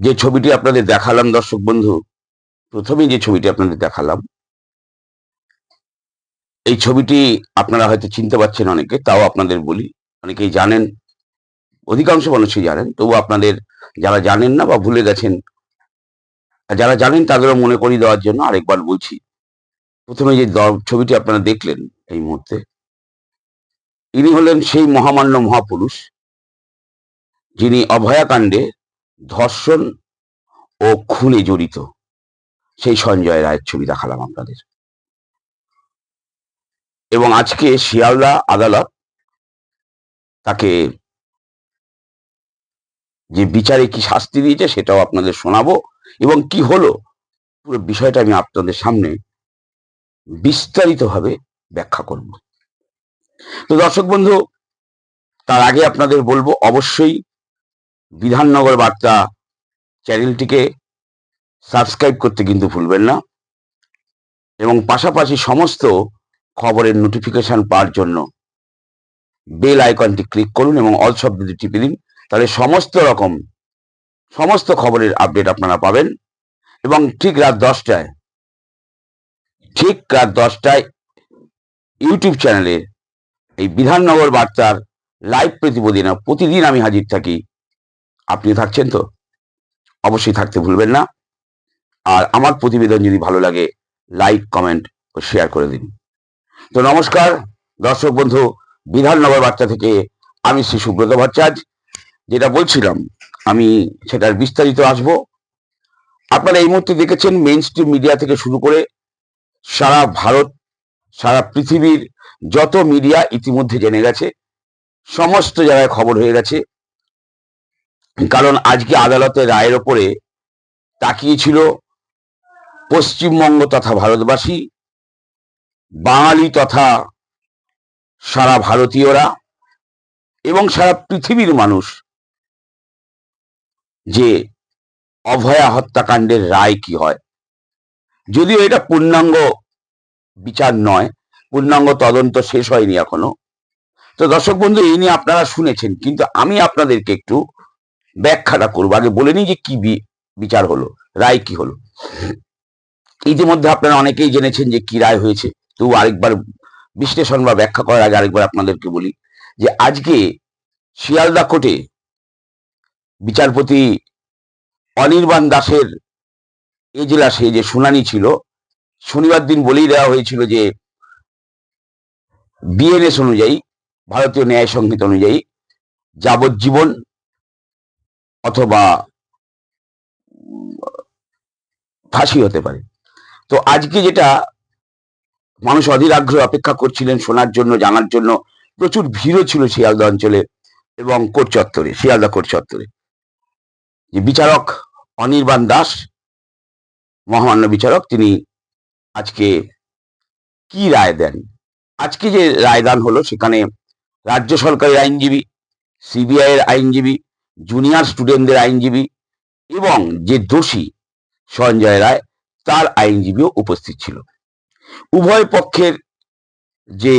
যে ছবিটি আপনাদের দেখালাম, দর্শক বন্ধু, প্রথমেই যে ছবিটি আপনাদের দেখালাম, এই ছবিটি আপনারা হয়তো চিনতে পারছেন অনেকে, তাও আপনাদের বলি। অনেকেই জানেন, অধিকাংশ মানুষই জানেন, তবু আপনাদের যারা জানেন না বা ভুলে গেছেন যারা জানেন তাদেরও মনে করিয়ে দেওয়ার জন্য আরেকবার বলছি। প্রথমে যে ছবিটি আপনারা দেখলেন এই মুহূর্তে, ইনি হলেন সেই মহামান্য মহাপুরুষ, যিনি অভয়াকাণ্ডে ধর্ষণ ও খুনে জড়িত। সেই সঞ্জয় রায়ের ছবি দেখালাম আপনাদের। এবং আজকে শিয়ালদা আদালত তাকে যে বিচারে কি শাস্তি দিয়েছে সেটাও আপনাদের শোনাবো এবং কি হলো পুরো বিষয়টা আমি আপনাদের সামনে বিস্তারিতভাবে ব্যাখ্যা করব। তো দর্শক বন্ধু, তার আগে আপনাদের বলব, অবশ্যই বিধাননগর বার্তা চ্যানেলটিকে সাবস্ক্রাইব করতে কিন্তু ভুলবেন না এবং পাশাপাশি সমস্ত খবরের নোটিফিকেশন পাওয়ার জন্য বেল আইকনটি ক্লিক করুন এবং অল শব্দটি টিপে দিন তাহলে সমস্ত রকম, সমস্ত খবরের আপডেট আপনারা পাবেন এবং ঠিক রাত দশটায়, ঠিক রাত দশটায় ইউটিউব চ্যানেলে এই বিধাননগর বার্তার লাইভ প্রতিবেদনে প্রতিদিন আমি হাজির থাকি আপনি থাকছেন তো? অবশ্যই থাকতে ভুলবেন না। আর আমার প্রতিবেদন যদি ভালো লাগে লাইক কমেন্ট ও শেয়ার করে দিন। তো নমস্কার, দর্শক বন্ধু বিধাননগর বার্তা থেকে আমি শ্রী সুব্রত ভট্টাচার্য। যেটা বলছিলাম, আমি সেটার বিস্তারিত আসব। আপনারা এই মুহূর্তে দেখেছেন মেইন স্ট্রিম মিডিয়া থেকে শুরু করে সারা ভারত, সারা পৃথিবীর যত মিডিয়া ইতিমধ্যে জেনে গেছে, সমস্ত জায়গায় খবর হয়ে গেছে। কারণ আজকে আদালতের রায়ের ওপরে তাকিয়েছিল পশ্চিমবঙ্গ তথা ভারতবাসী, বাঙালি তথা সারা ভারতীয়রা এবং সারা পৃথিবীর মানুষ যে অভয়া হত্যাকাণ্ডের রায় কি হয়। যদিও এটা পূর্ণাঙ্গ বিচার নয়, পূর্ণাঙ্গ তদন্ত শেষ হয়নি এখনও। তো দর্শক বন্ধু, এই নিয়ে আপনারা শুনেছেন, কিন্তু আমি আপনাদেরকে একটু ব্যাখ্যাটা করব। আগে বলে নিই যে কি বিচার হলো, রায় কি হলো। ইতিমধ্যে আপনারা অনেকেই জেনেছেন যে কি রায় হয়েছে। তবু আরেকবার বিশ্লেষণ বা ব্যাখ্যা করার আগে আরেকবার আপনাদেরকে বলি যে আজকে শিয়ালদা কোর্টে বিচারপতি অনির্বাণ দাসের এজলাসে যে শুনানি ছিল, শনিবার দিন বলেই দেওয়া হয়েছিল যে বিএনএস অনুযায়ী, ভারতীয় ন্যায় সংহিতা অনুযায়ী যাবজ্জীবন অথবা ফাঁসি হতে পারে। তো আজকে যেটা মানুষ অধীর আগ্রহে অপেক্ষা করছিলেন শোনার জন্য, জানার জন্য, প্রচুর ভিড়ও ছিল শিয়ালদা অঞ্চলে এবং কোর্ট চত্বরে শিয়ালদা কোর্ট চত্বরে যে বিচারক অনির্বাণ দাস, মহামান্য বিচারক, তিনি আজকে কি রায় দেন? আজকে যে রায়দান হলো, সেখানে রাজ্য সরকারের আইনজীবী সিবিআই এর আইনজীবী জুনিয়র স্টুডেন্টদের আইনজীবী এবং যে দোষী সঞ্জয় রায়, তার আইনজীবীও উপস্থিত ছিল। উভয় পক্ষের যে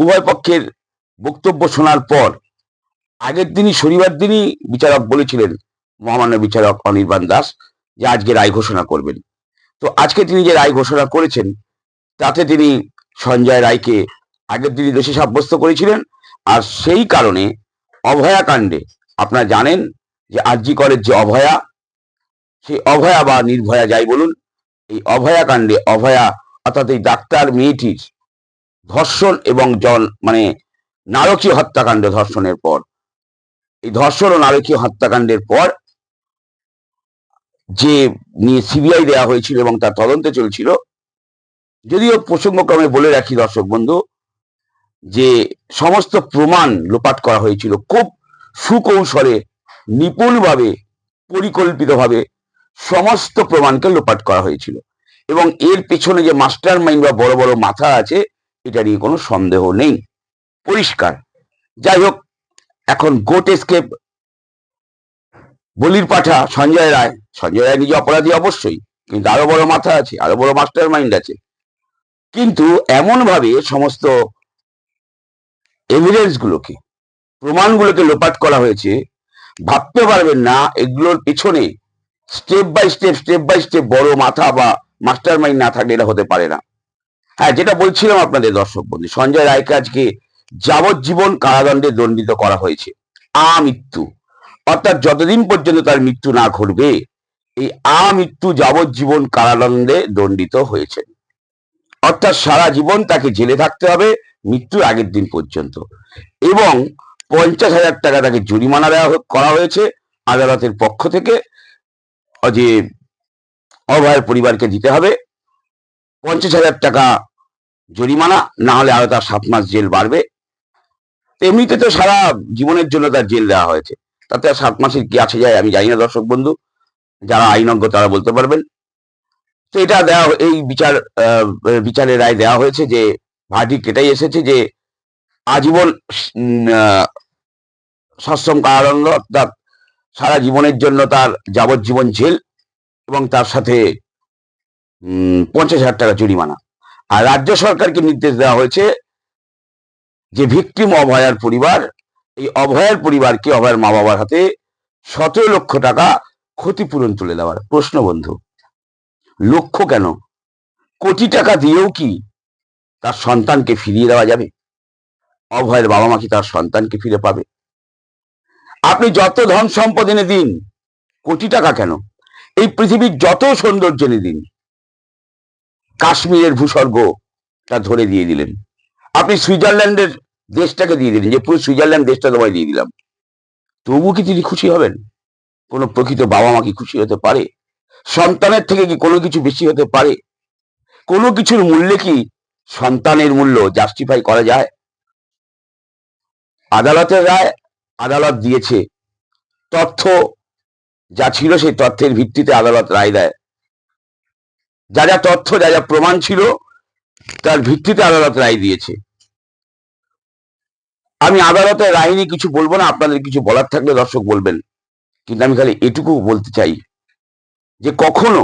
উভয় পক্ষের বক্তব্য শোনার পর, আগের দিনই, শনিবার দিনই বিচারক বলেছিলেন, মহামান্য বিচারক অনির্বাণ দাস যে আজকে রায় ঘোষণা করবেন। তো আজকে তিনি যে রায় ঘোষণা করেছেন, তাতে তিনি সঞ্জয় রায়কে আগের দিনই দোষী সাব্যস্ত করেছিলেন। আর সেই কারণে অভয়া কাণ্ডে। আপনারা জানেন যে আরজি করের যে অভয়া, সেই অভয়া বা নির্ভয়া যাই বলুন, এই অভয়া কাণ্ডে অভয়া অর্থাৎ এই ডাক্তার মেয়েটির ধর্ষণ এবং জন মানে নারকীয় হত্যাকাণ্ড ধর্ষণের পর, এই ধর্ষণ ও নারকীয় হত্যাকাণ্ডের পর যে নিয়ে সিবিআই দেওয়া হয়েছিল এবং তার তদন্তে চলছিল, যদিও প্রসঙ্গক্রমে বলে রাখি দর্শক বন্ধু যে সমস্ত প্রমাণ লোপাট করা হয়েছিল খুব সুকৌশলে, নিপুণভাবে, পরিকল্পিতভাবে সমস্ত প্রমাণকে লোপাট করা হয়েছিল। এবং এর পেছনে যে মাস্টার মাইন্ড বা বড় বড় মাথা আছে, এটা নিয়ে কোনো সন্দেহ নেই। পরিষ্কার। যাই হোক, এখন গোট এসকেপ বলির পাঠা সঞ্জয় রায়। সঞ্জয় রায় নিজে অপরাধী অবশ্যই, কিন্তু আরও বড় মাথা আছে, আরও বড় মাস্টার মাইন্ড আছে। কিন্তু এমন ভাবে সমস্ত এভিডেন্স গুলোকে প্রমাণগুলোকে লোপাট করা হয়েছে, ভাবতে পারবেন না এগুলোর পেছনে step by step step by step বড় মাথা বা মাস্টার মাইন্ড না থাকলে এটা হতে পারে না। হ্যাঁ যেটা বলছিলাম আপনাদের দর্শক বন্ধু, সঞ্জয় রায়কে আজকে যাবজ্জীবন কারাদণ্ডে দণ্ডিত করা হয়েছে, আমৃত্যু। অর্থাৎ যতদিন পর্যন্ত তার মৃত্যু না ঘটবে, এই আমৃত্যু যাবজ্জীবন কারাদণ্ডে দণ্ডিত হয়েছেন। অর্থাৎ সারা জীবন তাকে জেলে থাকতে হবে মৃত্যুর আগের দিন পর্যন্ত। এবং পঞ্চাশ হাজার টাকা তাকে জরিমানা দেওয়া করা হয়েছে আদালতের পক্ষ থেকে। যে অভয়ের পরিবারকে দিতে হবে। পঞ্চাশ হাজার টাকা জরিমানা, না হলে আরও তার সাত মাস জেল বাড়বে। এমনিতে তো সারা জীবনের জন্য তার জেল দেওয়া হয়েছে। তাতে আর সাত মাসের কি আছে যায় আমি জানি না, দর্শক বন্ধু। যারা আইনজ্ঞ তারা বলতে পারবেন। তো এটা দেওয়া, এই বিচার বিচারের রায় দেওয়া হয়েছে যে ভার্ডিক্ট এটাই এসেছে যে আজীবন সশ্রম কারাদণ্ড অর্থাৎ সারা জীবনের জন্য তার যাবজ্জীবন জেল এবং তার সাথে পঞ্চাশ হাজার টাকা জরিমানা। আর রাজ্য সরকারকে নির্দেশ দেওয়া হয়েছে যে ভিকটিম অভয়ার পরিবার, এই অভয়ার পরিবারকে অভয়ার মা বাবার হাতে সতেরো লক্ষ টাকা ক্ষতিপূরণ তুলে দেওয়ার। প্রশ্ন বন্ধু, লক্ষ্য কেন? কোটি টাকা দিয়েও কি তার সন্তানকে ফিরিয়ে দেওয়া যাবে। অভয়ের বাবা মা কি তার সন্তানকে ফিরে পাবে? আপনি যত ধন সম্পদ এনে দিন, কোটি টাকা কেন? এই পৃথিবীর যত সৌন্দর্য এনে দিন। কাশ্মীরের ভূস্বর্গ তা ধরে দিয়ে দিলেন। আপনি সুইজারল্যান্ডের দেশটাকে দিয়ে দিলেন, যে পুরো সুইজারল্যান্ড দেশটা তোমায় দিয়ে দিলাম। তবু কি তিনি খুশি হবেন? কোনো প্রকৃত বাবা মা কি খুশি হতে পারে? সন্তানের থেকে কি কোনো কিছু বেশি হতে পারে? কোনো কিছুর মূল্যে কি সন্তানের মূল্য জাস্টিফাই করা যায়। আদালতের রায় আদালত দিয়েছে। তথ্য যা ছিল সেই তথ্যের ভিত্তিতে আদালত রায় দেয়। যা যা তথ্য, যা যা প্রমাণ ছিল, তার ভিত্তিতে আদালত রায় দিয়েছে। আমি আদালতের রায় নিয়ে কিছু বলব না, আপনাদের কিছু বলার থাকলে দর্শক বলবেন। কিন্তু আমি খালি এটুকু বলতে চাই যে কখনো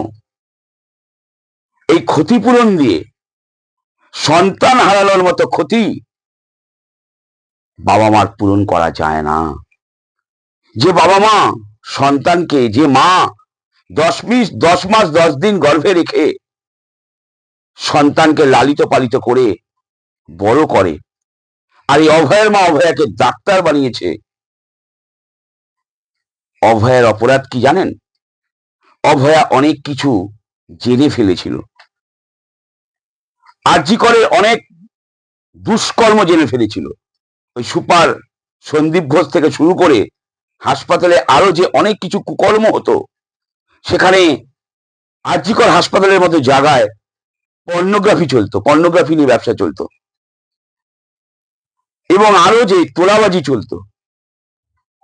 এই ক্ষতিপূরণ দিয়ে সন্তান হারানোর মতো ক্ষতি বাবা মার পূরণ করা যায় না। যে বাবা মা সন্তানকে, যে মা দশ মিস, দশ মাস, দশ দিন গর্ভে রেখে সন্তানকে লালিত পালিত করে বড় করে আর এই অভয়ের মা অভয়াকে ডাক্তার বানিয়েছে। অভয়ের অপরাধ কি জানেন? অভয়া অনেক কিছু জেনে ফেলেছিল। আরজি করে অনেক দুষ্কর্ম জেনে ফেলেছিল। ওই সুপার সন্দীপ ঘোষ থেকে শুরু করে হাসপাতালে আরও যে অনেক কিছু কুকর্ম হতো, সেখানে আরজিকর হাসপাতালের মতো জায়গায় পর্নোগ্রাফি চলতো, পর্নোগ্রাফি নিয়ে ব্যবসা চলতো। এবং আরও যে তোলাবাজি চলতো,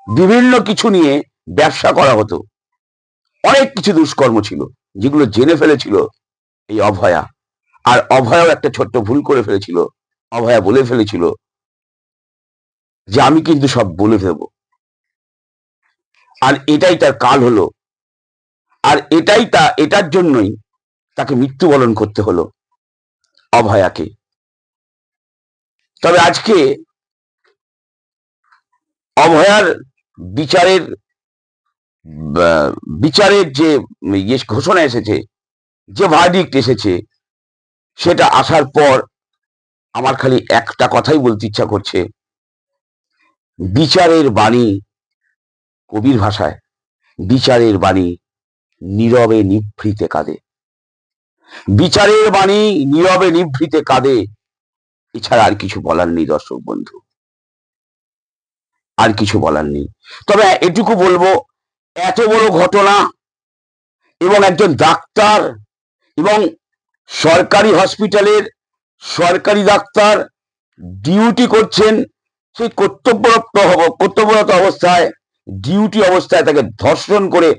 বিভিন্ন কিছু নিয়ে ব্যবসা করা হতো। অনেক কিছু দুষ্কর্ম ছিল, যেগুলো জেনে ফেলেছিল এই অভয়া। আর অভয়াও একটা ছোট্ট ভুল করে ফেলেছিল। অভয়া বলে ফেলেছিল যে, আমি কিন্তু সব বলে দেব আর এটাই তার কাল হলো। আর এটাই তা, এটার জন্যই তাকে মৃত্যুবরণ করতে হলো অভয়াকে। তবে আজকে অভয়ার বিচারের বিচারের যে ঘোষণা এসেছে, যে ভার্ডিক্ট এসেছে সেটা আসার পর আমার খালি একটা কথাই বলতে ইচ্ছা করছে। বিচারের বাণী কবির ভাষায়, বিচারের বাণী নীরবে নিভৃতে কাঁদে। বিচারের বাণী নীরবে নিভৃতে কাঁদে, এছাড়া আর কিছু বলার নেই দর্শক বন্ধু। আর কিছু বলার নেই। তবে এটুকু বলব, এত বড় ঘটনা এবং একজন ডাক্তার এবং সরকারি হসপিটালের সরকারি ডাক্তার ডিউটি করছেন, সেই কর্তব্যরত কর্তব্যরত অবস্থায় ডিউটি অবস্থায় তাকে ধর্ষণ করে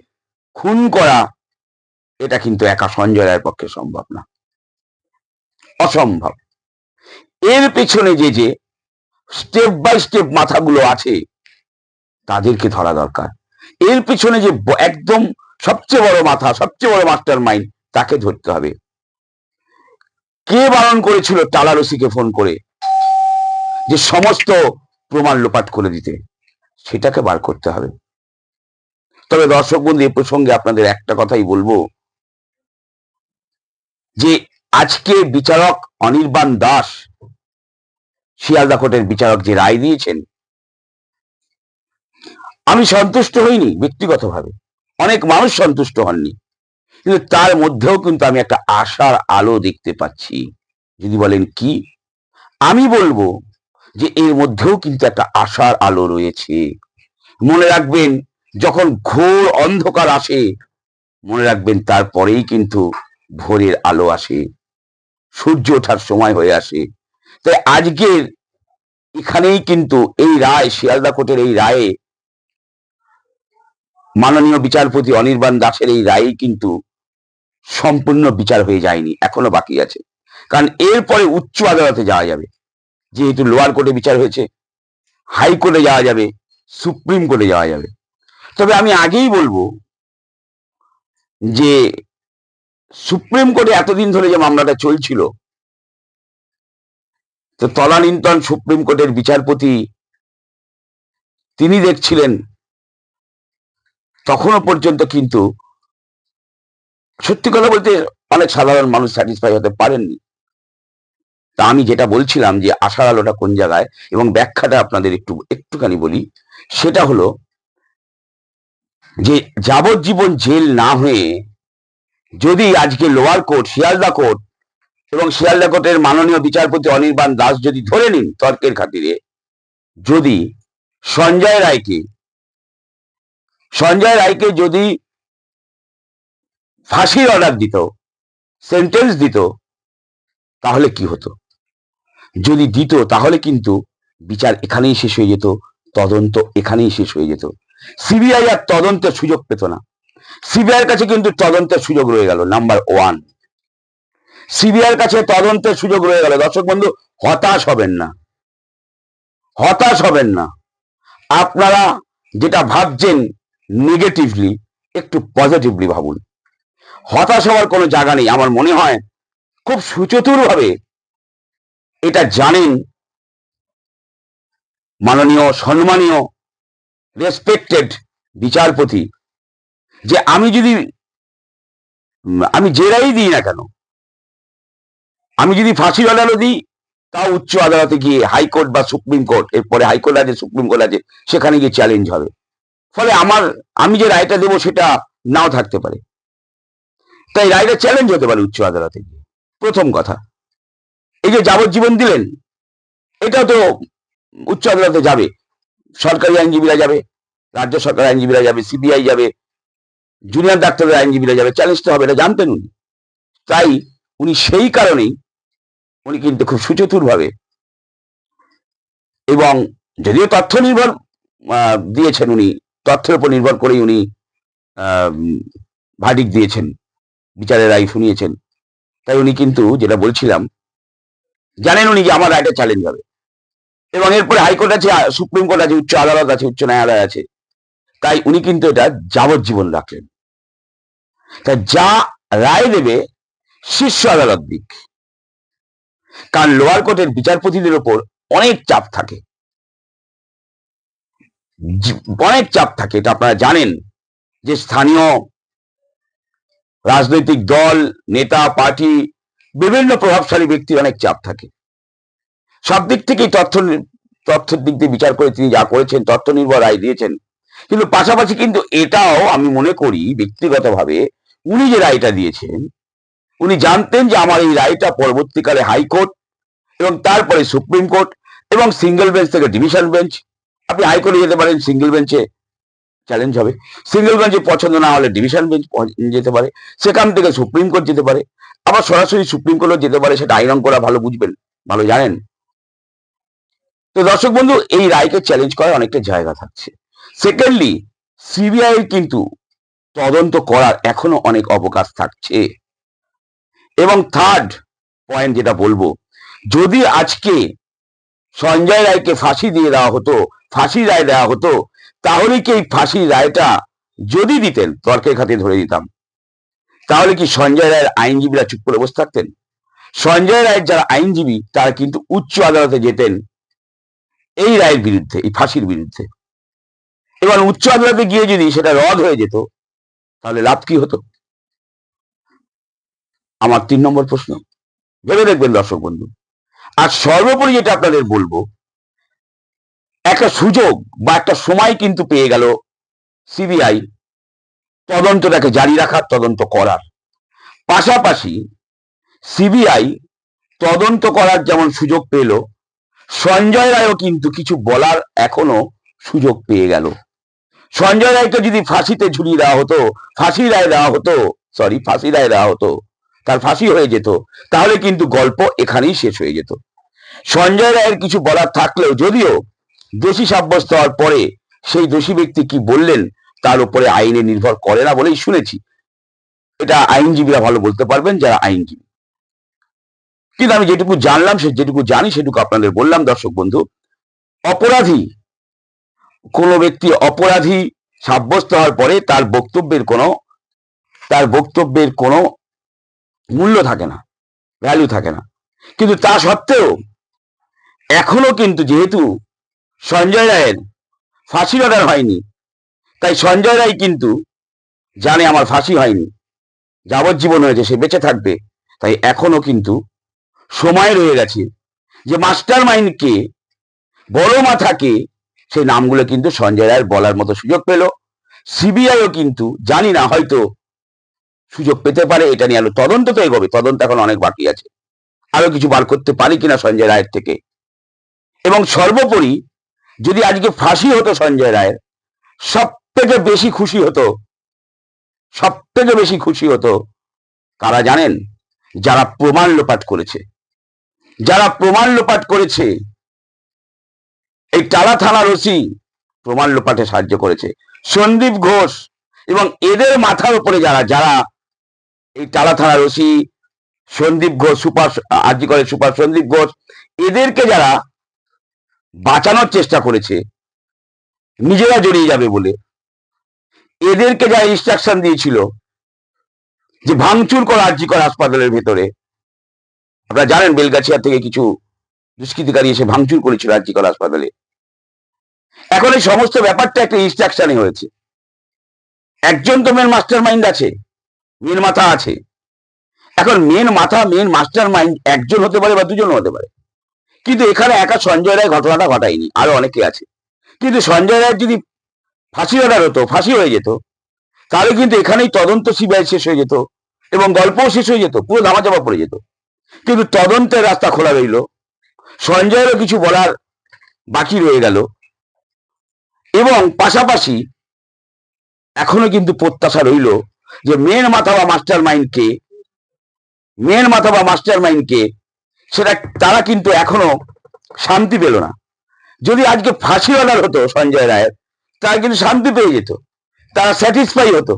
খুন করা, এটা কিন্তু একা সঞ্জয় রায়ের পক্ষে সম্ভব না। অসম্ভব। এর পেছনে যে যে স্টেপ বাই স্টেপ মাথাগুলো আছে, তাদেরকে ধরা দরকার। এর পেছনে যে একদম সবচেয়ে বড় মাথা, সবচেয়ে বড় মাস্টার মাইন্ড তাকে ধরতে হবে। কে বারণ করেছিল টালারসিকে ফোন করে? যে সমস্ত প্রমাণ লোপাট করে দিতে। সেটাকে বার করতে হবে। তবে দর্শক বন্ধু, এ প্রসঙ্গে আপনাদের একটা কথাই বলব। যে আজকে বিচারক অনির্বাণ দাস শিয়ালদা কোর্টের বিচারক যে রায় দিয়েছেন, আমি সন্তুষ্ট হইনি ব্যক্তিগতভাবে। অনেক মানুষ সন্তুষ্ট হননি। কিন্তু তার মধ্যেও কিন্তু আমি একটা আশার আলো দেখতে পাচ্ছি। যদি বলেন, কি? আমি বলব যে, এর মধ্যেও কিন্তু একটা আশার আলো রয়েছে। মনে রাখবেন, যখন ঘোর অন্ধকার আসে, মনে রাখবেন তারপরেই কিন্তু ভোরের আলো আসে, সূর্য ওঠার সময় হয়ে আসে। তাই আজকের এখানেই কিন্তু এই রায়, শিয়ালদা কোর্টের এই রায়ে মাননীয় বিচারপতি অনির্বাণ দাসের এই রায় কিন্তু সম্পূর্ণ বিচার হয়ে যায়নি, এখনও বাকি আছে। কারণ এরপরে উচ্চ আদালতে যাওয়া যাবে, যেহেতু লোয়ার কোর্টে বিচার হয়েছে হাইকোর্টে যাওয়া যাবে, সুপ্রিম কোর্টে যাওয়া যাবে। তবে আমি আগেই বলব যে, সুপ্রিম কোর্টে এতদিন ধরে যে মামলাটা চলছিল, তো তলানিন্তন সুপ্রিম কোর্টের বিচারপতি তিনি দেখছিলেন তখনও পর্যন্ত কিন্তু সত্যি কথা বলতে অনেক সাধারণ মানুষ স্যাটিসফাই হতে পারেননি। তা আমি যেটা বলছিলাম যে আশার আলোটা কোন জায়গায়, এবং ব্যাখ্যাটা আপনাদের একটু, একটুখানি বলি, সেটা হলো যে যাবজ্জীবন জেল না হয়ে যদি আজকে লোয়ার কোর্ট, শিয়ালদা কোর্ট, এবং শিয়ালদা কোর্টের মাননীয় বিচারপতি অনির্বাণ দাস যদি ধরে নিন তর্কের খাতিরে, যদি সঞ্জয় রায়কে সঞ্জয় রায়কে যদি ফাঁসির অর্ডার দিত সেন্টেন্স দিত, তাহলে কি হতো? যদি দিত, তাহলে কিন্তু বিচার এখানেই শেষ হয়ে যেত, তদন্ত এখানেই শেষ হয়ে যেত। সিবিআই আর তদন্তের সুযোগ পেত না। সিবিআইয়ের কাছে কিন্তু তদন্তের সুযোগ রয়ে গেল নাম্বার ওয়ান সিবিআইয়ের কাছে তদন্তের সুযোগ রয়ে গেল। দর্শক বন্ধু, হতাশ হবেন না। হতাশ হবেন না। আপনারা যেটা ভাবছেন নেগেটিভলি একটু পজিটিভলি ভাবুন। হতাশ হওয়ার কোনো জায়গা নেই। আমার মনে হয় খুব সুচতুর ভাবে এটা জানেন মাননীয়, সম্মানীয় রেসপেক্টেড বিচারপতি যে আমি যদি আমি জেরাই দিই না কেন? আমি যদি ফাঁসির অর্ডারও দিই, তাও উচ্চ আদালতে গিয়ে হাইকোর্ট বা সুপ্রিম কোর্ট, এরপরে হাইকোর্ট আছে, সুপ্রিম কোর্ট আছে, সেখানে গিয়ে চ্যালেঞ্জ হবে। ফলে আমার, আমি যে রায়টা দেবো সেটা নাও থাকতে পারে। তাই রায়টা চ্যালেঞ্জ হতে পারে উচ্চ আদালতে গিয়ে। প্রথম কথা। এই যে যাবজ্জীবন দিলেন এটাও তো উচ্চ আদালতে যাবে। সরকারি আইনজীবীরা যাবে, রাজ্য সরকার আইনজীবীরা যাবে সিবিআই যাবে জুনিয়র ডাক্তারের আইনজীবীরা যাবে চ্যালেঞ্জ তো হবে, এটা জানতেন উনি। তাই উনি সেই কারণেই উনি কিন্তু খুব সুচতুর ভাবে এবং যদিও তথ্য নির্ভর দিয়েছেন উনি, তথ্যের উপর নির্ভর করেই উনি ভার্ডিক দিয়েছেন। বিচারের রায় শুনিয়েছেন। তাই উনি কিন্তু যেটা বলছিলাম, জানেন উনি যে আমার রায়টা চ্যালেঞ্জ হবে। এবং এরপরে হাইকোর্ট আছে সুপ্রিম কোর্ট আছে, উচ্চ আদালত আছে, উচ্চ ন্যায়ালয় আছে। তাই উনি কিন্তু এটা যাবজ্জীবন রাখলেন। তাই যা রায় দেবে শীর্ষ আদালত দিক। কারণ লোয়ার কোর্টের বিচারপতিদের ওপর অনেক চাপ থাকে। অনেক চাপ থাকে, এটা আপনারা জানেন। যে স্থানীয় রাজনৈতিক দল, নেতা, পার্টি, বিভিন্ন প্রভাবশালী ব্যক্তির অনেক চাপ থাকে। সব দিক থেকেই তথ্য তথ্যের দিক দিয়ে বিচার করে তিনি যা করেছেন, তথ্য নির্ভর রায় দিয়েছেন। কিন্তু পাশাপাশি কিন্তু এটাও আমি মনে করি ব্যক্তিগতভাবে উনি যে রায়টা দিয়েছেন, উনি জানতেন যে আমার এই রায়টা পরবর্তীকালে হাইকোর্ট এবং তারপরে সুপ্রিম কোর্ট এবং সিঙ্গেল বেঞ্চ থেকে ডিভিশন বেঞ্চ। আপনি হাইকোর্টে যেতে পারেন, সিঙ্গেল বেঞ্চে চ্যালেঞ্জ হবে। সিঙ্গেল বেঞ্চে পছন্দ না হলে ডিভিশন বেঞ্চ যেতে পারে, সেখান থেকে সুপ্রিম কোর্ট যেতে পারে, আবার সরাসরি সুপ্রিম কোর্টও যেতে পারে, সেটা আইন করা ভালো বুঝবেন, ভালো জানেন। তো দর্শক বন্ধু, এই রায়কে চ্যালেঞ্জ করার অনেকটা জায়গা থাকছে। সেকেন্ডলি সিবিআই কিন্তু তদন্ত করার এখনও অনেক অবকাশ থাকছে। এবং থার্ড পয়েন্ট যেটা বলব, যদি আজকে সঞ্জয় রায়কে ফাঁসি দিয়ে দেওয়া হতো ফাঁসি রায় দেওয়া হতো তাহলে কি এই ফাঁসির রায়টা যদি দিতেন, তর্কের খাতে ধরে দিতাম। তাহলে কি সঞ্জয় রায়ের আইনজীবীরা চুপ করে বসে থাকতেন? সঞ্জয় রায়ের যারা আইনজীবী, তারা কিন্তু উচ্চ আদালতে যেতেন এই রায়ের বিরুদ্ধে, এই ফাঁসির বিরুদ্ধে। এবার উচ্চ আদালতে গিয়ে যদি সেটা রদ হয়ে যেত, তাহলে লাভ কি হতো? আমার তিন নম্বর প্রশ্ন। ভেবে দেখবেন দর্শক বন্ধু। আর সর্বোপরি যেটা আপনাদের বলব একটা সুযোগ বা একটা সময় কিন্তু পেয়ে গেল সিবিআই তদন্তটাকে জারি রাখার, তদন্ত করার। পাশাপাশি সিবিআই তদন্ত করার যেমন সুযোগ পেল, সঞ্জয় রায়ও কিন্তু কিছু বলার এখনও সুযোগ পেয়ে গেল। সঞ্জয় রায়কে যদি ফাঁসিতে ঝুলিয়ে দেওয়া হতো, ফাঁসি রায় দেওয়া হতো সরি ফাঁসি রায় দেওয়া হতো, তার ফাঁসি হয়ে যেত, তাহলে কিন্তু গল্প এখানেই শেষ হয়ে যেত। সঞ্জয় রায়ের কিছু বলার থাকলেও যদিও দোষী সাব্যস্ত হওয়ার পরে সেই দোষী ব্যক্তি কি বললেন, তার উপরে আইনে নির্ভর করে না বলেই শুনেছি। এটা আইনজীবীরা ভালো বলতে পারবেন, যারা আইনজীবী। কিন্তু আমি যেটুকু জানলাম, সে যেটুকু জানি, সেটুকু আপনাদের বললাম, দর্শক বন্ধু, অপরাধী, কোনো ব্যক্তি অপরাধী সাব্যস্ত হওয়ার পরে তার বক্তব্যের কোনো, তার বক্তব্যের কোনো মূল্য থাকে না ভ্যালু থাকে না। কিন্তু তা সত্ত্বেও, এখনও কিন্তু যেহেতু সঞ্জয় রায়ের ফাঁসির অর্ডার হয়নি। তাই সঞ্জয় রায় কিন্তু জানে আমার ফাঁসি হয়নি। যাবজ্জীবন হয়েছে, সে বেঁচে থাকবে। তাই এখনও কিন্তু সময় রয়ে গেছে যে মাস্টার মাইন্ড কে, বড় মাথাকে সেই নামগুলো কিন্তু সঞ্জয় রায়ের বলার মতো সুযোগ পেল। সিবিআইও কিন্তু জানি না, হয়তো সুযোগ পেতে পারে, এটা নিয়ে আলো তদন্ত তো এগোবে। তদন্ত এখন অনেক বাকি আছে। আরও কিছু বার করতে পারি কিনা সঞ্জয় রায়ের থেকে। এবং সর্বোপরি যদি আজকে ফাঁসি হতো সঞ্জয় রায়ের সব থেকে বেশি খুশি হতো সব থেকে বেশি খুশি হতো কারা জানেন? যারা প্রমাণ লোপাট করেছে। যারা প্রমাণ লোপাট করেছে, এই টালা থানার ওসি প্রমাণ লোপাটে সাহায্য করেছে। সন্দীপ ঘোষ এবং এদের মাথার উপরে যারা যারা এই টালা থানার ওসি সন্দীপ ঘোষ, সুপার, আর্জি করে সুপার সন্দীপ ঘোষ, এদেরকে যারা বাঁচানোর চেষ্টা করেছে। নিজেরা জড়িয়ে যাবে বলে। এদেরকে যা ইনস্ট্রাকশন দিয়েছিল যে ভাঙচুর করা আর্জি করা হাসপাতালের ভেতরে, আপনারা জানেন বেলগাছিয়া থেকে কিছু দুষ্কৃতিকারী এসে ভাঙচুর করেছিল আর্জি করা হাসপাতালে। এখন এই সমস্ত ব্যাপারটা একটা ইনস্ট্রাকশনে হয়েছে। একজন তো মেন মাস্টার মাইন্ড আছে মেন মাথা আছে। এখন মেন মাথা মেন মাস্টার মাইন্ড একজন হতে পারে বা দুজন হতে পারে। কিন্তু এখানে একা সঞ্জয় রায় ঘটনাটা ঘটায়নি, আরও অনেকে আছে। কিন্তু সঞ্জয় রায়ের যদি ফাঁসি অর্ডার হতো ফাঁসি হয়ে যেত, তাহলে কিন্তু এখানেই তদন্ত সিবিআই শেষ হয়ে যেত এবং গল্পও শেষ হয়ে যেত, পুরো ধামাচাপা পড়ে যেত। কিন্তু তদন্তের রাস্তা খোলা রইল, সঞ্জয়েরও কিছু বলার বাকি রয়ে গেল এবং পাশাপাশি এখনও কিন্তু প্রত্যাশা রইল যে মেন মাথা বা মাস্টার মাইন্ড কে মেন মাথা বা মাস্টার মাইন্ড কে সেটা তারা কিন্তু এখনও শান্তি পেল না। যদি আজকে ফাঁসি অর্ডার হতো সঞ্জয় রায়ের, তারা কিন্তু শান্তি পেয়ে যেত। তারা স্যাটিসফাই হতো।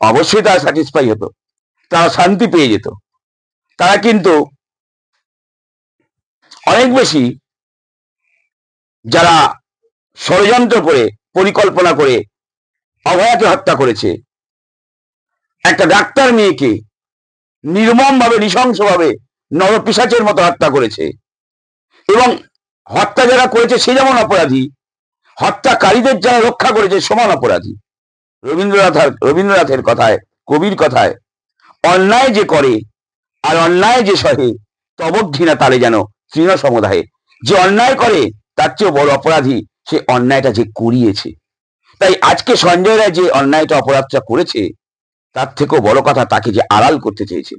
অবশ্যই তারা স্যাটিসফাই হতো। তারা শান্তি পেয়ে যেত। তারা কিন্তু অনেক বেশি যারা ষড়যন্ত্র করে, পরিকল্পনা করে, অভয়াকে হত্যা করেছে, একটা ডাক্তার মেয়েকে নির্মম ভাবে নৃশংস ভাবে নরপিসাচের মতো হত্যা করেছে। এবং হত্যা যারা করেছে, সে যেমন অপরাধী, হত্যাকারীদের যারা রক্ষা করেছে, সমান অপরাধী। রবীন্দ্রনাথ রবীন্দ্রনাথের কথায়, কবির কথায়, অন্যায় যে করে আর অন্যায় যে সহে তবঘৃণা তালে যেন তৃণ সমুদায়ে। যে অন্যায় করে, তার চেয়েও বড় অপরাধী সে অন্যায়টা যে করিয়েছে তাই আজকে সঞ্জয় রায় যে অন্যায়টা অপরাধটা করেছে, তার থেকেও বড় কথা তাকে যে আড়াল করতে চেয়েছে।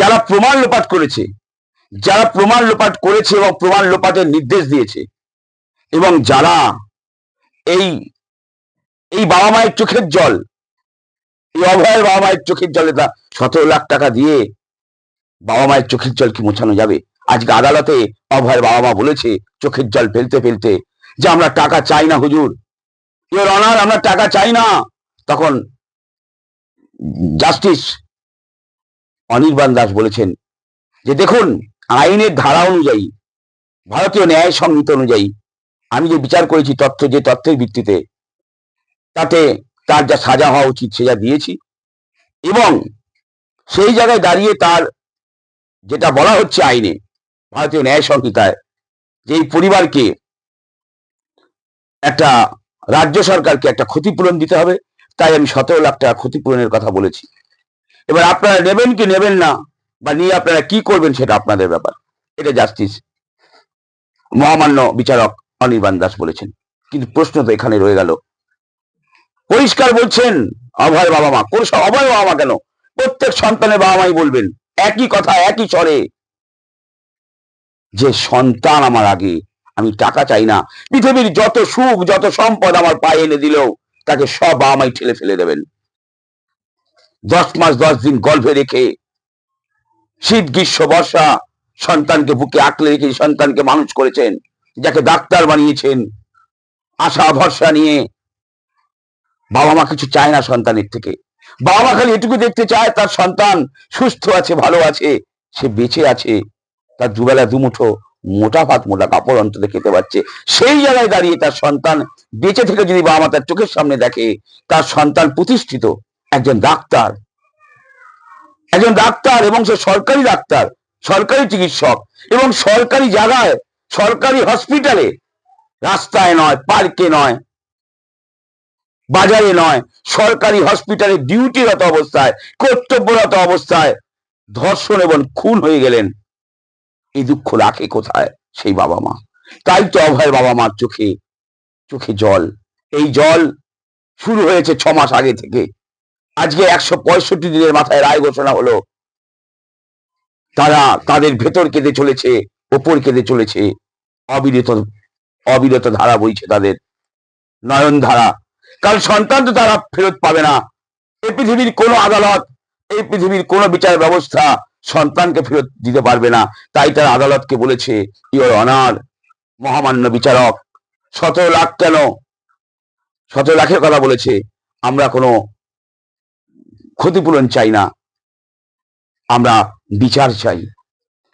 যারা প্রমাণ লোপাট করেছে, যারা প্রমাণ লোপাট করেছে এবং প্রমাণ লোপাটের নির্দেশ দিয়েছে, এবং যারা এই এই বাবা মায়ের চোখের জল, এই অভয়ের বাবা মায়ের চোখের জলে তা সতেরো লাখ টাকা দিয়ে বাবা মায়ের চোখের জল কি মোছানো যাবে। আজকে আদালতে অভয়ের বাবা মা বলেছে, চোখের জল ফেলতে ফেলতে যে আমরা টাকা চাই না হুজুর। ইওর অনার আমরা টাকা চাই না। তখন জাস্টিস অনির্বাণ দাস বলেছেন যে দেখুন, আইনের ধারা অনুযায়ী, ভারতীয় ন্যায় সংহিত অনুযায়ী আমি যে বিচার করেছি তথ্য, যে তথ্যের ভিত্তিতে, তাতে তার যা সাজা হওয়া উচিত সে যা দিয়েছি এবং সেই জায়গায় দাঁড়িয়ে তার যেটা বলা হচ্ছে আইনে, ভারতীয় ন্যায় সংহিতায়, যে এই পরিবারকে একটা রাজ্য সরকারকে একটা ক্ষতিপূরণ দিতে হবে, তাই আমি সতেরো লাখ টাকা ক্ষতিপূরণের কথা বলেছি। এবার আপনারা নেবেন কি নেবেন না, বা নিয়ে আপনারা কি করবেন সেটা আপনাদের ব্যাপার। এটা জাস্টিস মহামান্য বিচারক অনির্বাণ দাস বলেছেন। কিন্তু প্রশ্ন তো এখানে রয়ে গেল। পরিষ্কার বলছেন, অভয় বাবা মা। কোন অভয় বাবা মা কেন? প্রত্যেক সন্তানের বাবা মাই বলবেন, একই কথা, একই স্বরে। যে সন্তান আমার আগে, আমি টাকা চাই না। পৃথিবীর যত সুখ, যত সম্পদ আমার পায়ে এনে দিলেও, তাকে সব বাবা মাই ঠেলে ফেলে দেবেন। দশ মাস দশ দিন গর্ভে রেখে, শীত, গ্রীষ্ম, বর্ষা, সন্তানকে বুকে আঁকলে রেখে সন্তানকে মানুষ করেছেন, যাকে ডাক্তার বানিয়েছেন, আশা, ভরসা নিয়ে বাবা মা কিছু চায় না সন্তানের থেকে। বাবা মা খালি এটুকু দেখতে চায়, তার সন্তান সুস্থ আছে, ভালো আছে, সে বেঁচে আছে, তার দুবেলা দুমুঠো মোটা ভাত, মোটা কাপড় অন্তত খেতে পাচ্ছে সেই জায়গায় দাঁড়িয়ে তার সন্তান বেঁচে থেকে যদি বাবা মা তার চোখের সামনে দেখে, তার সন্তান প্রতিষ্ঠিত একজন ডাক্তার। একজন ডাক্তার এবং সে সরকারি ডাক্তার, সরকারি চিকিৎসক এবং সরকারি জায়গায়, সরকারি হসপিটালে রাস্তায় নয় পার্কে নয়, বাজারে নয়, সরকারি হসপিটালে ডিউটিরত অবস্থায়, কর্তব্যরত অবস্থায় ধর্ষণ এবং খুন হয়ে গেলেন। এই দুঃখ রাখে কোথায়? সেই বাবা মা। তাই তো অভয়ের বাবা মার চোখে চোখে জল। এই জল শুরু হয়েছে ছ মাস আগে থেকে। আজকে একশো পঁয়ষট্টি দিনের মাথায় রায় ঘোষণা হলো। তারা তাদের ভেতর কেঁদে চলেছে, ওপর কেঁদে চলেছে। অবিরত অবিরত ধারা বইছে তাদের। নয়ন ধারা কারণ সন্তান তো তারা ফেরত পাবে না। এই পৃথিবীর কোনো আদালত এই পৃথিবীর কোনো বিচার ব্যবস্থা সন্তানকে ফেরত দিতে পারবে না। তাই তারা আদালতকে বলেছে ইওর অনার মহামান্য বিচারক, সতেরো লাখ কেন? সতেরো লাখের কথা বলেছে। আমরা কোনো ক্ষতিপূরণ চাই না। আমরা বিচার চাই।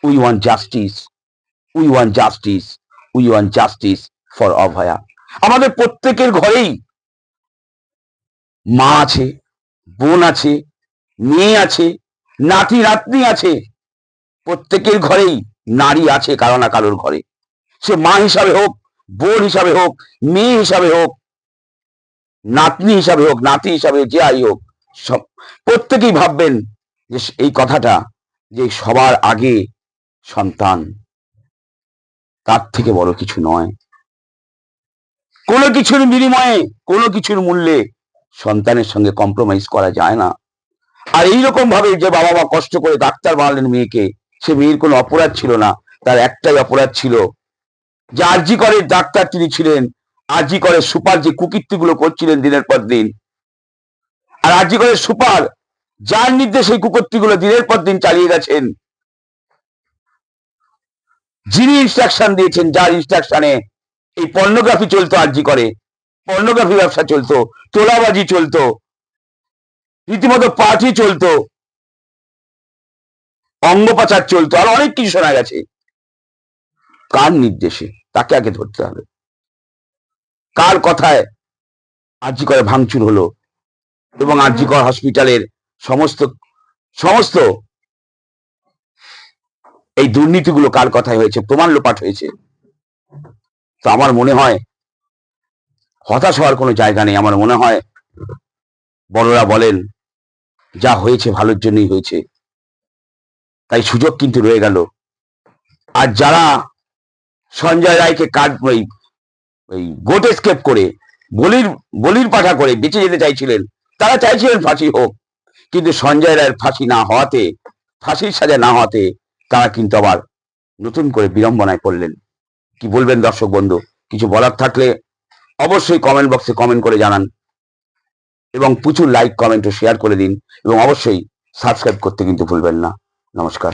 We want justice we want justice we want justice for Abhaya. আমাদের প্রত্যেকের ঘরেই মা আছে, বোন আছে, মেয়ে আছে, নাতি, নাতনি আছে। প্রত্যেকের ঘরেই নারী আছে কারও না কারোর ঘরে। সে মা হিসাবে হোক, বোন হিসাবে হোক, মেয়ে হিসাবে হোক, নাতনি হিসাবে হোক, নাতি হিসাবে যে আই হোক প্রত্যেকেই ভাববেন যে এই কথাটা যে সবার আগে সন্তান, তার থেকে বড় কিছু নয়। কোনো কিছুর বিনিময়ে, কোনো কিছুর মূল্যে সন্তানের সঙ্গে কম্প্রোমাইজ করা যায় না। আর এইরকম ভাবে যে বাবা মা কষ্ট করে ডাক্তার বানালেন মেয়েকে, সে মেয়ের কোনো অপরাধ ছিল না, তার একটাই অপরাধ ছিল যে আরজি করে ডাক্তার তিনি ছিলেন, আরজি করে সুপার যে কুকীর্তিগুলো করছিলেন দিনের পর দিন আর আরজি করে সুপার, যার নির্দেশে এই কুকীর্তিগুলো দিনের পর দিন চালিয়ে গেছেন। যিনি ইনস্ট্রাকশন দিয়েছেন, যার ইনস্ট্রাকশনে এই পর্নোগ্রাফি চলতো আরজি করে। পর্নোগ্রাফি ব্যবসা চলতো, তোলাবাজি চলতো, রীতিমতো পার্টি চলতো অঙ্গ পাচার চলতো, আর অনেক কিছু শোনা গেছে। কার নির্দেশে? তাকে আগে ধরতে হবে। কার কথায় আরজি করে ভাঙচুর হলো? এবং আরজিকর হসপিটালের সমস্ত সমস্ত এই দুর্নীতিগুলো কার কথায় হয়েছে? প্রমাণ লোপাট হয়েছে। তো আমার মনে হয়, হতাশ হওয়ার কোনো জায়গা নেই। আমার মনে হয়, বড়রা বলেন, যা হয়েছে ভালোর জন্যই হয়েছে। তাই সুযোগ কিন্তু রয়ে গেল। আর যারা সঞ্জয় রায়কে কাট ওই ওই, গোট স্কেপ করে, বলির বলির পাঠা করে বেঁচে যেতে চাইছিলেন তারা চাইছিলেন ফাঁসি হোক। কিন্তু সঞ্জয় রায়ের ফাঁসি না হওয়াতে, ফাঁসির সাজা না হওয়াতে তারা কিন্তু আবার নতুন করে বিড়ম্বনায় পড়লেন। কি বলবেন দর্শক বন্ধু? কিছু বলার থাকলে অবশ্যই কমেন্ট বক্সে কমেন্ট করে জানান। এবং প্রচুর লাইক কমেন্ট ও শেয়ার করে দিন। এবং অবশ্যই সাবস্ক্রাইব করতে কিন্তু ভুলবেন না। নমস্কার।